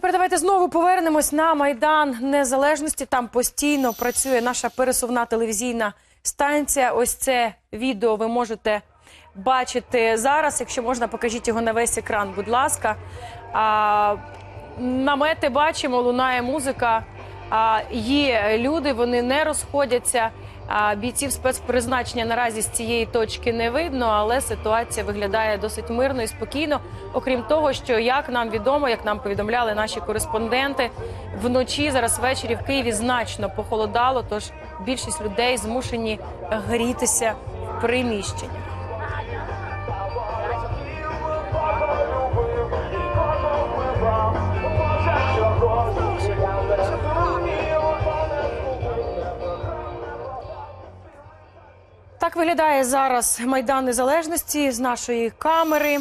тепер давайте знову повернемось на майдан незалежності. Там постійно працює наша пересувна телевізійна станція. Ось це відео ви можете бачити зараз. Якщо можна, покажіть його на весь екран, будь ласка. А, намети бачимо, лунає музика. А, є люди, вони не розходяться. Бійців спецпризначення наразі з цієї точки не видно, але ситуація виглядає досить мирно і спокійно. Окрім того, що як нам відомо, як нам повідомляли наші кореспонденти, вночі зараз ввечері в Києві значно похолодало. Тож більшість людей змушені грітися в приміщеннях. Так виглядає зараз майдан незалежності з нашої камери.